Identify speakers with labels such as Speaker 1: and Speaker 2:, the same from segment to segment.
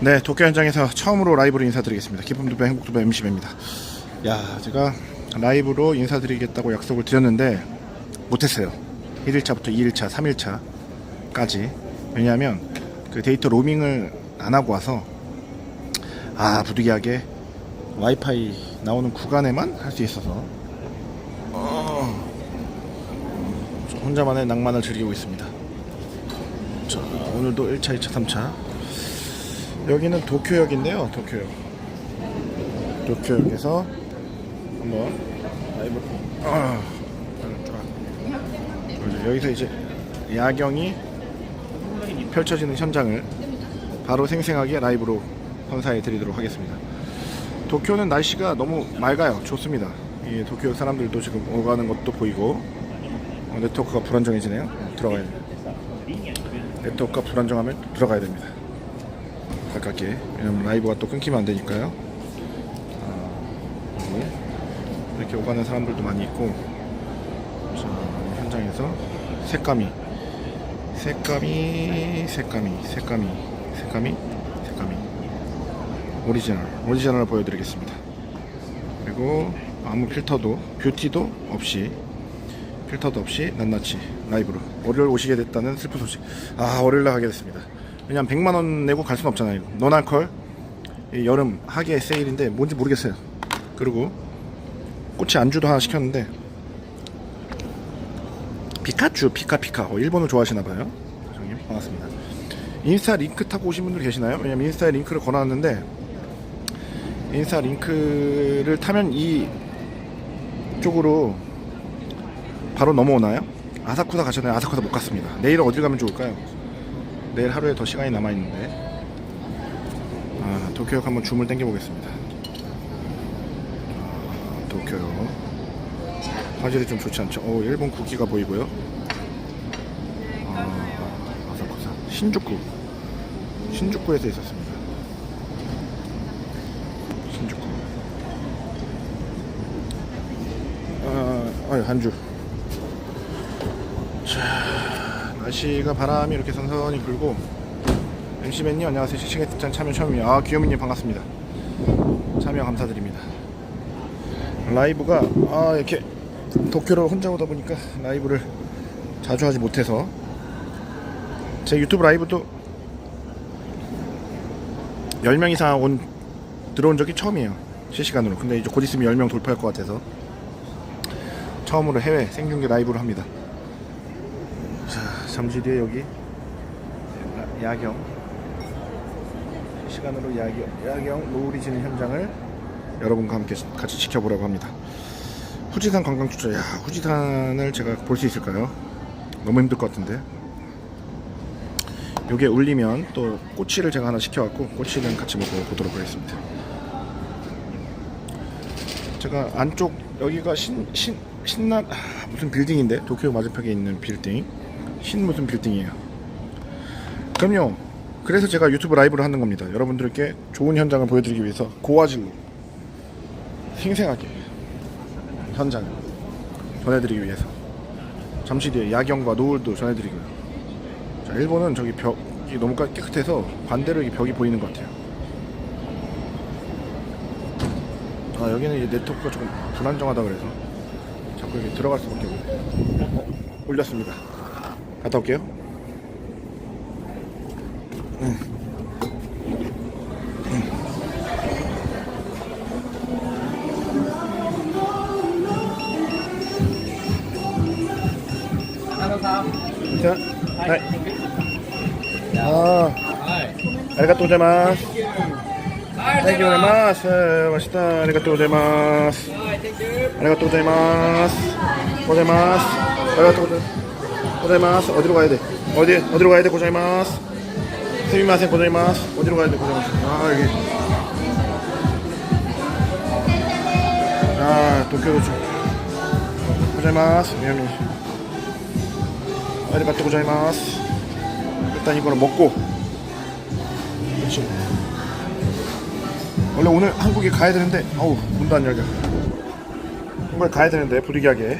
Speaker 1: 네, 도쿄 현장에서 처음으로 라이브로 인사드리겠습니다. 기쁨두배 행복두배 MC배입니다. 야, 제가 라이브로 인사드리겠다고 약속을 드렸는데 못했어요. 1일차부터 2일차, 3일차까지. 왜냐하면 그 데이터 로밍을 안 하고 와서 아, 부득이하게 와이파이 나오는 구간에만 할 수 있어서 어, 저 혼자만의 낭만을 즐기고 있습니다. 자, 오늘도 1차, 2차, 3차 여기는 도쿄역인데요. 도쿄역. 도쿄역에서 한번 라이브. 아, 쫙. 여기서 이제 야경이 펼쳐지는 현장을 바로 생생하게 라이브로 선사해 드리도록 하겠습니다. 도쿄는 날씨가 너무 맑아요. 좋습니다. 이 도쿄 사람들도 지금 오가는 것도 보이고 어, 네트워크가 불안정해지네요. 어, 들어가야 돼요. 네트워크가 불안정하면 들어가야 됩니다. 가깝게. 왜냐면 라이브가 또 끊기면 안 되니까요. 아, 여기 이렇게 오가는 사람들도 많이 있고 자, 현장에서 색감이 색감이 색감이 색감이 색감이 색감이. 오리지널 오리지널을 보여드리겠습니다. 그리고 아무 필터도 뷰티도 없이 필터도 없이 낱낱이 라이브로 월요일 오시게 됐다는 슬픈 소식. 아 월요일날 가게 됐습니다 왜냐면 100만 원 내고 갈 수는 없잖아요 노날컬 이 여름 하계 세일인데 뭔지 모르겠어요 그리고 꼬치 안주도 하나 시켰는데 피카츄 피카피카 어, 일본을 좋아하시나 봐요 사장님 반갑습니다 인스타 링크 타고 오신 분들 계시나요? 왜냐면 인스타에 링크를 걸어놨는데 인스타 링크를 타면 이 쪽으로 바로 넘어오나요? 아사쿠사 가셨나요? 아사쿠사 못 갔습니다 내일은 어딜 가면 좋을까요? 내일 하루에 더 시간이 남아 있는데 아, 도쿄역 한번 줌을 당겨 보겠습니다. 아, 도쿄역 화질이 좀 좋지 않죠? 오, 일본 국기가 보이고요. 아, 아사쿠사 신주쿠 신주쿠에서 있었습니다. 신주쿠 아, 아유, 한주 날씨가 바람이 이렇게 선선히 불고 MC맨님 안녕하세요. 싱싱했던 참여 처음이에요. 아 귀요미님 반갑습니다. 참여 감사드립니다. 라이브가 아 이렇게 도쿄를 혼자 오다 보니까 라이브를 자주 하지 못해서 제 유튜브 라이브도 10명 이상 온 들어온 적이 처음이에요. 실시간으로. 근데 이제 곧 있으면 10명 돌파할 것 같아서 처음으로 해외 생중계 라이브를 합니다. 자, 잠시 뒤에 여기 야- 야경 시간으로 야경, 야경 노을이 지는 현장을 여러분과 함께 지- 같이 지켜보려고 합니다. 후지산 관광축제, 야 후지산을 제가 볼 수 있을까요? 너무 힘들 것 같은데. 요게 울리면 또 꼬치를 제가 하나 시켜갖고 꼬치는 같이 먹어 보도록 하겠습니다. 제가 안쪽 여기가 신, 신, 신나 아, 무슨 빌딩인데 도쿄 맞은편에 있는 빌딩 신 무슨 빌딩이에요. 그럼요. 그래서 제가 유튜브 라이브를 하는 겁니다. 여러분들께 좋은 현장을 보여드리기 위해서 고화질로 생생하게 현장을 전해드리기 위해서 잠시 뒤에 야경과 노을도 전해드리고요. 자 일본은 저기 벽이 너무 깨- 깨끗해서 반대로 이 벽이 보이는 것 같아요. 아 여기는 이제 네트워크가 조금 불안정하다 그래서 자꾸 이렇게 들어갈 수밖에 없네 어, 어, 올렸습니다 갔다 올게요 자, 하이. 아, 아리가또 고자이마스. Thank you very much. 예, 맛있다. 아리가또 고자이마스. 아리가또 고자이마스. 고자이마스. 아리가또 고자- 고자이마스. 어디로 가야 돼? 어디 어디로 가야 돼? 고자이마스. 스미마센 고자이마스. 어디로 가야 돼? 고자이마스. 아 여기. 아 도쿄 좀. 고자이마스. 미야미. 아리가또 고자이마스. 일단 이거를 먹고. 그렇지. 원래 오늘 한국에 가야 되는데 어우 문도 안 열려 한국에 가야 되는데 부득이하게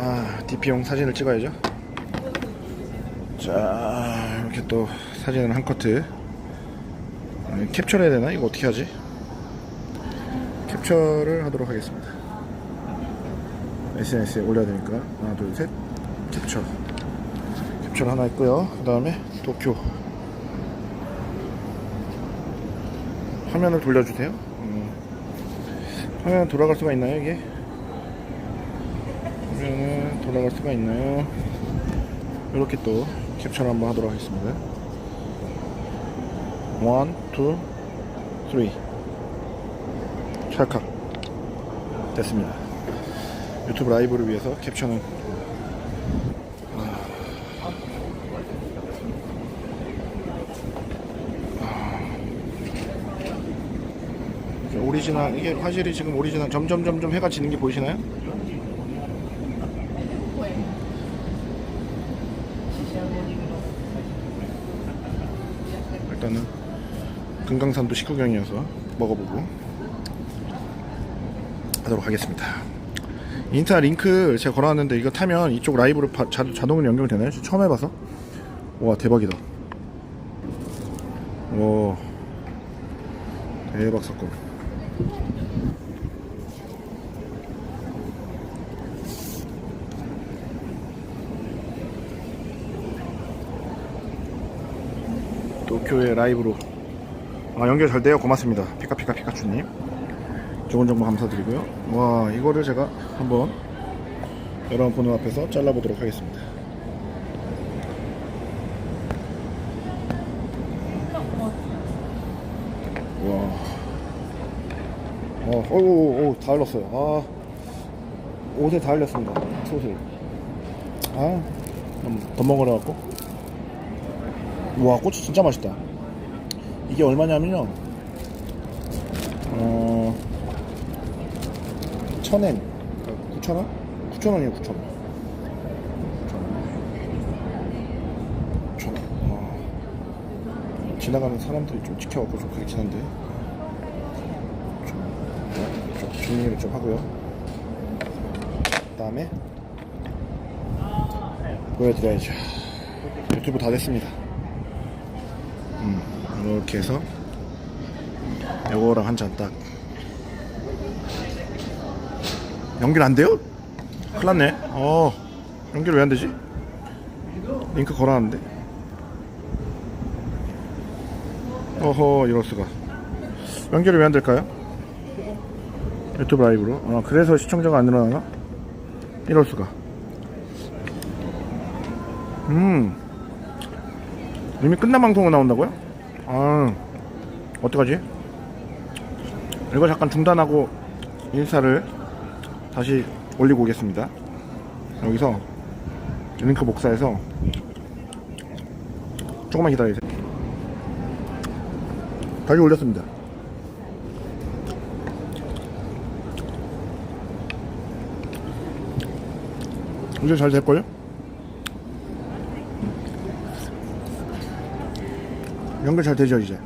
Speaker 1: 아 DP용 사진을 찍어야죠. 자 이렇게 또 사진을 한 커트. 아니, 캡처를 해야 되나? 이거 어떻게 하지? 캡처를 하도록 하겠습니다. SNS에 올려야 되니까. 하나 둘 셋. 캡처. 캡처를 하나 했고요. 그 다음에 도쿄. 화면을 돌려주세요. 음. 화면 돌아갈 수가 있나요 이게? 돌아갈 수가 있나요? 이렇게 또 캡처를 한번 하도록 하겠습니다. 1, 2, 3 찰칵 됐습니다. 유튜브 라이브를 위해서 캡처는 아. 오리지널 이게 화질이 지금 오리지널 점점 점점 해가 지는 게 보이시나요? 일단은 금강산도 식후경이어서 먹어보고 하도록 하겠습니다. 인스타 링크 제가 걸어놨는데 이거 타면 이쪽 라이브로 바- 자, 자동으로 연결되나요? 저 처음 해봐서 와 대박이다. 오 대박 사건. 도쿄의 라이브로 아 연결 잘 돼요 고맙습니다 피카피카 피카츄님 좋은 정보 감사드리고요 와 이거를 제가 한번 여러분 보는 앞에서 잘라보도록 하겠습니다 와 어, 어우, 다 흘렀어요. 아, 옷에 다 흘렸습니다. 솥을. 아, 좀더 먹으러 갖고. 와 고추 진짜 맛있다 이게 얼마냐면요. 어 천엔. 9천원? 9천원이에요 9천원. 9천원. 어. 지나가는 사람들이 좀 지켜갖고 좀 그렇긴 한데. 좀, 좀 정리를 좀 하고요. 그 다음에 보여드려야죠. 유튜브 다 됐습니다. 음, 이렇게 해서 요거랑 한 잔 딱 연결 안 돼요? 큰일 났네 어 연결 왜 안 되지? 링크 걸어놨는데 어허 이럴 수가 연결이 왜 안 될까요? 유튜브 라이브로 아 그래서 시청자가 안 늘어나나? 이럴 수가 음 이미 끝난 방송으로 나온다고요? 아 어떡하지? 이거 잠깐 중단하고 인스타를 다시 올리고 오겠습니다 여기서 링크 복사해서 조금만 기다려주세요 다시 올렸습니다 이제 잘 될걸요? 연결 잘 되죠 이제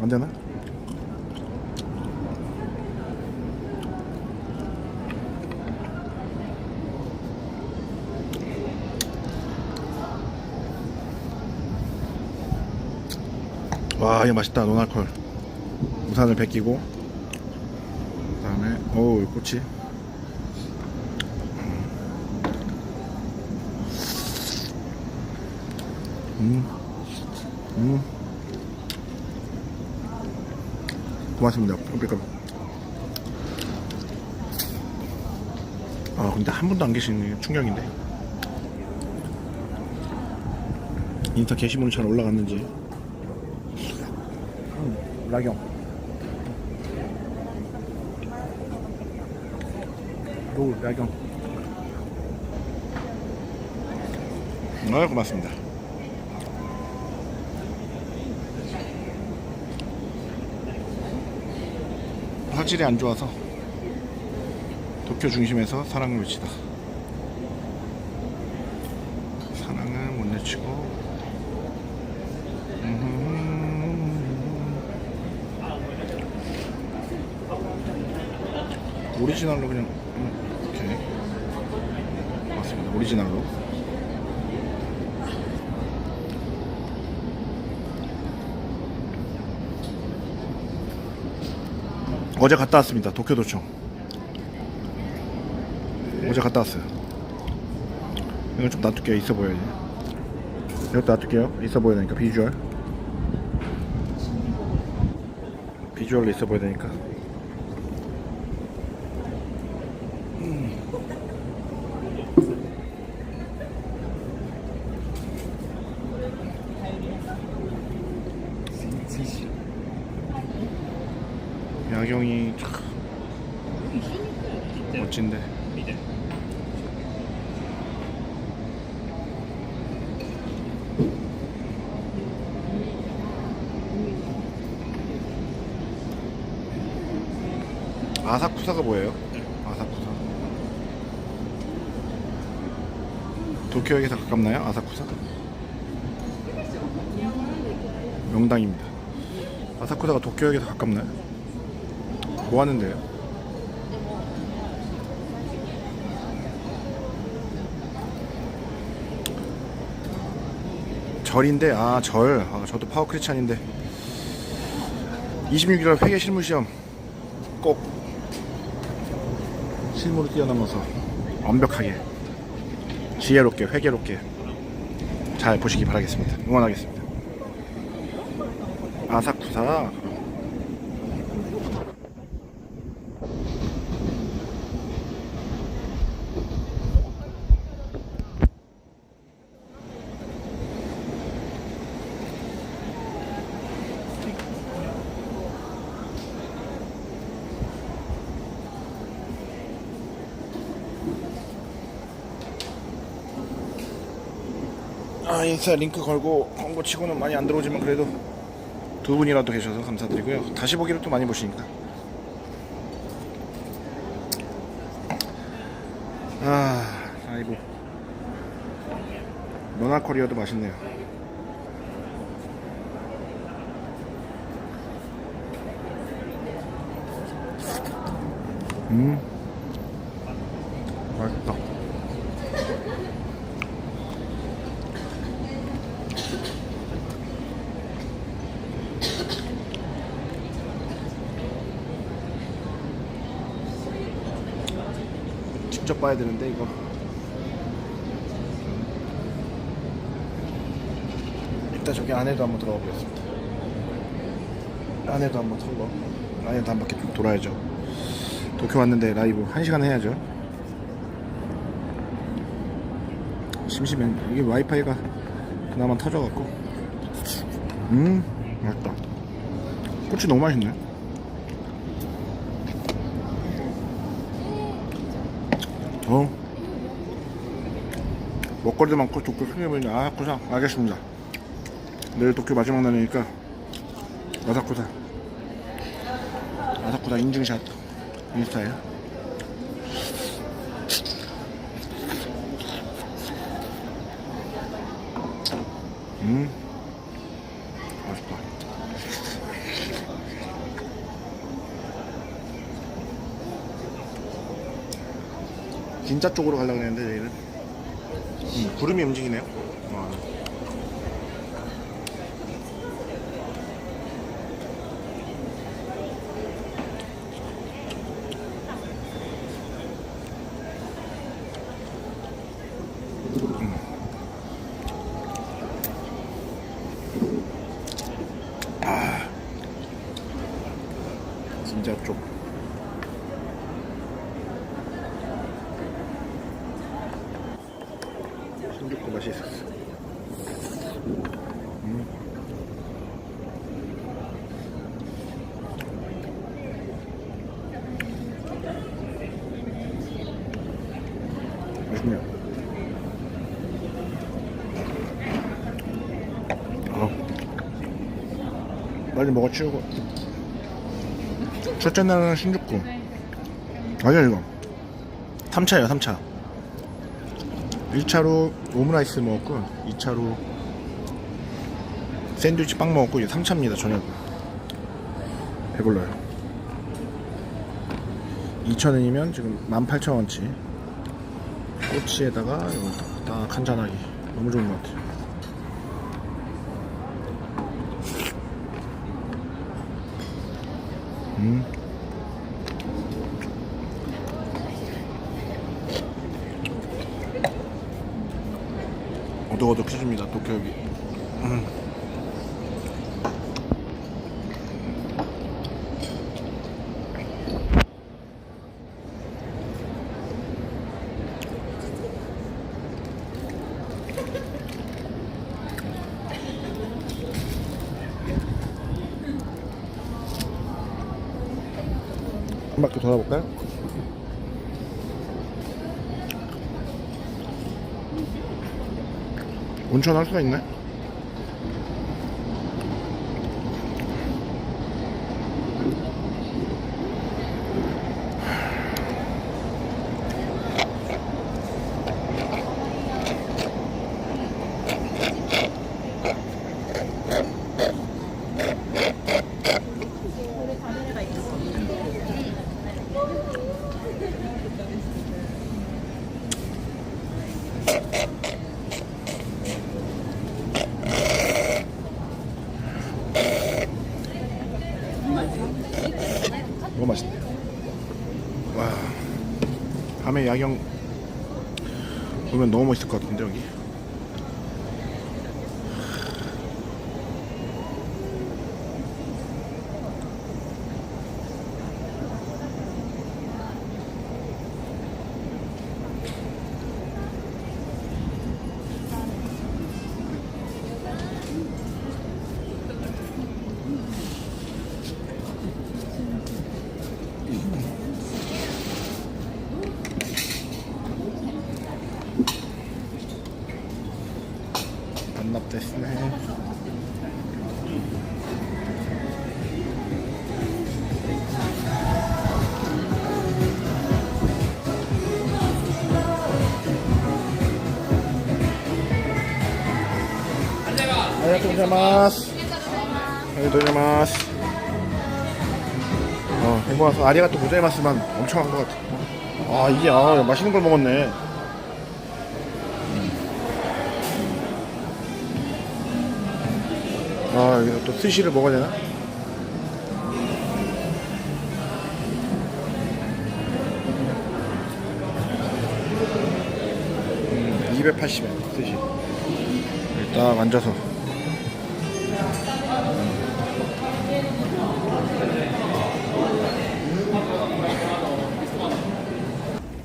Speaker 1: 안 되나? 와 이거 맛있다 노나콜 우산을 벗기고 그 다음에 어우 꼬치 음. 음. 고맙습니다. 그러니까 아 근데 한 분도 안 계시는 게 충격인데 인스타 게시물이 잘 올라갔는지 음, 라경 로 라경 아 고맙습니다. 화질이 안 좋아서 도쿄 중심에서 사랑을 외치다. 사랑은 못 음흠. 오리지널로 그냥 음, 이렇게 맞습니다. 오리지널로 어제 갔다 왔습니다. 도쿄도청. 어제 갔다 왔어요. 이건 좀 놔둘게요. 있어 보여야지. 이것도 놔둘게요. 있어 보여야 되니까 비주얼. 비주얼로 있어 보여야 되니까. 야경이 참 멋진데. 아사쿠사가 뭐예요? 아사쿠사. 도쿄역에 서 가깝나요? 아사쿠사? 명당입니다. 아사쿠사가 도쿄역에서 가깝나요? 뭐 하는데요? 절인데 아 절. 아, 저도 파워 크리스찬인데 26일 회계 실무 시험 꼭 실무로 뛰어넘어서 완벽하게 지혜롭게 회계롭게 잘 보시기 바라겠습니다. 응원하겠습니다. 아사쿠사 아 인스타 링크 걸고 광고 치고는 많이 안 들어오지만 그래도 두 분이라도 계셔서 감사드리고요. 다시 보기를 또 많이 보시니까. 아, 아이고. 노나코리아도 맛있네요. 음, 맛있다. 봐야 되는데 이거. 일단 저기 안에도 한번 들어가 보겠습니다. 안에도 한번 털고 안에도 한 바퀴 좀 돌아야죠. 도쿄 왔는데 라이브 1시간 해야죠. 심심해. 이게 와이파이가 그나마 터져갖고. 음 맛있다. 꼬치 너무 맛있네 어? 먹거리도 많고 도쿄 크게 보이네. 아사쿠사 알겠습니다. 내일 도쿄 마지막 날이니까 아사쿠사. 아사쿠사 인증샷. 인스타에. 음 맛있다 진짜 쪽으로 가려고 했는데 내일은 음, 구름이 움직이네요 와. 음. 아. 진짜 쪽 맛이 있었어. 음. 아. 빨리 먹어 치우고. 첫째 날은 신죽고. 아니야, 이거. 3차예요, 3차. 1차로 오므라이스 먹었고 2차로 샌드위치 빵 먹었고 이제 3차입니다 저녁. 배불러요. 2,000원이면 지금 18,000원치. 꼬치에다가 딱 한잔하기 너무 좋은 것 같아요. 음 도쿄역이. 음. 한 바퀴 돌아볼까요? 온천 할 수가 있네? 아리가또 고자마스. 아리가또 고자마스. 어, 행복 와서 아리가또 고자마스만 엄청 한 것 같아. 아, 이게 아, 맛있는 걸 먹었네. 아, 여기서 또 스시를 먹어야 되나? 음, 280엔 스시. 일단 앉아서.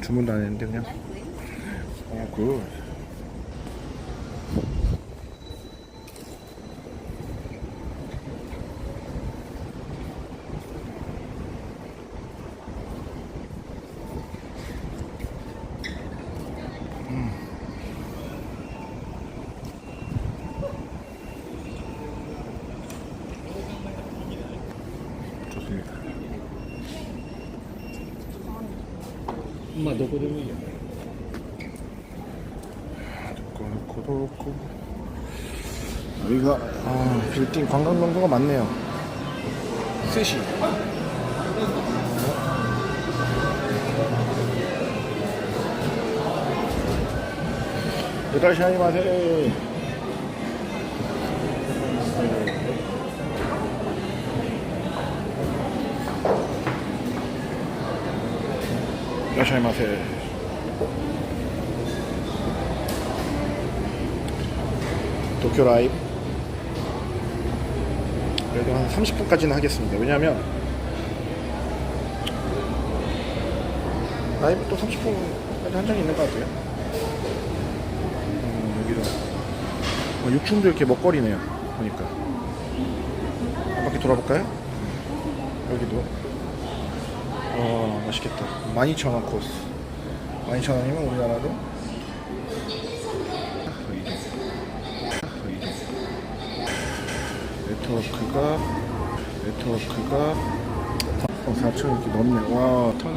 Speaker 1: 주문도 안 했는데 그냥. 어, 굿. 여기가 아, 빌딩 관광 명소가 많네요. 스시. 이라시아이 마세. 이라시아이 마세. 도쿄 라이브 그래도 한 30분까지는 하겠습니다. 왜냐면 라이브 또 30분까지 한 장이 있는 것 같아요. 음, 여기도. 어, 6층도 이렇게 먹거리네요 보니까. 한 바퀴 돌아볼까요? 여기도. 어 맛있겠다. 12,000원 코스. 12,000원이면 우리나라도 네트워크가 네트워크가 어, 4천 이렇게 넘네. 와 저기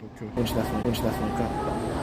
Speaker 1: 도쿄 돈 지났으니까 돈 지났으니까